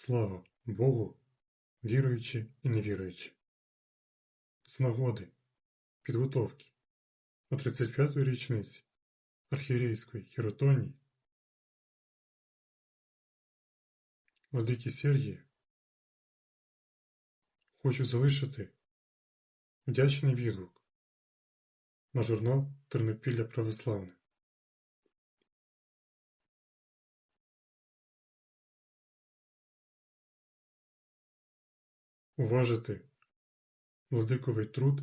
Слава Богу, віруючі і невіруючі! З нагоди підготовки до 35-ї річниці архієрейської хіротонії Владики Сергія хочу залишити вдячний відгук на журнал Тернопілля Православне. Уважити владиковий труд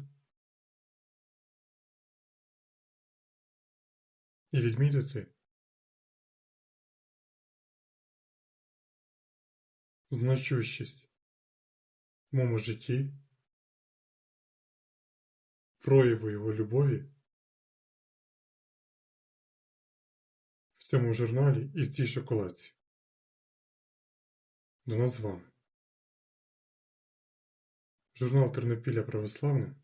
і відмітити значущість в моєму житті, прояву його любові в цьому журналі і в цій шоколадці. До нас з вами. Журнал Тернопілля Православне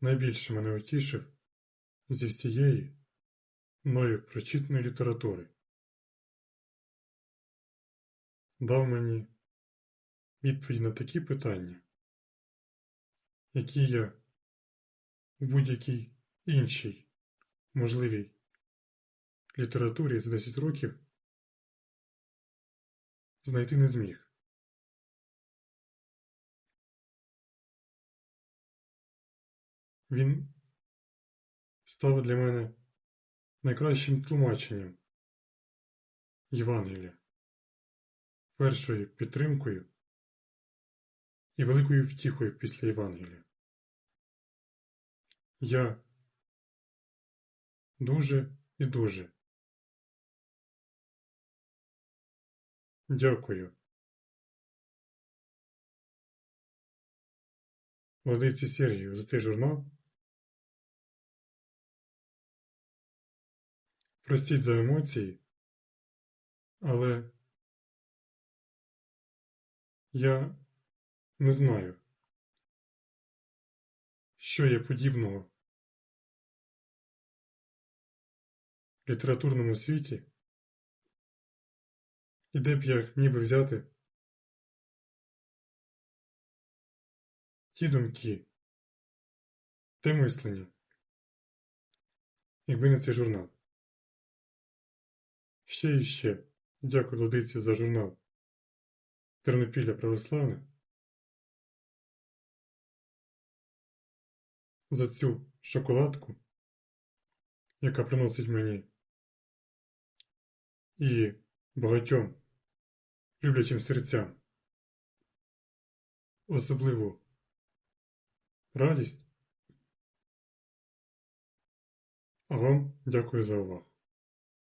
найбільше мене утішив зі всієї мною прочитаної літератури. Дав мені відповідь на такі питання, які я у будь-якій іншій можливій літературі за 10 років знайти не зміг. Він став для мене найкращим тлумаченням Євангелія, першою підтримкою і великою втіхою після Євангелія. Я дуже і дуже дякую Владиці Сергію за цей журнал. Простіть за емоції, але я не знаю, що є подібного в літературному світі, і де б я міг би взяти ті думки, те мислення, якби не цей журнал. Ще і ще дякую Владиці за журнал Тернопілля Православне, за цю шоколадку, яка приносить мені і багатьом люблячим серцям особливу радість. А вам дякую за увагу.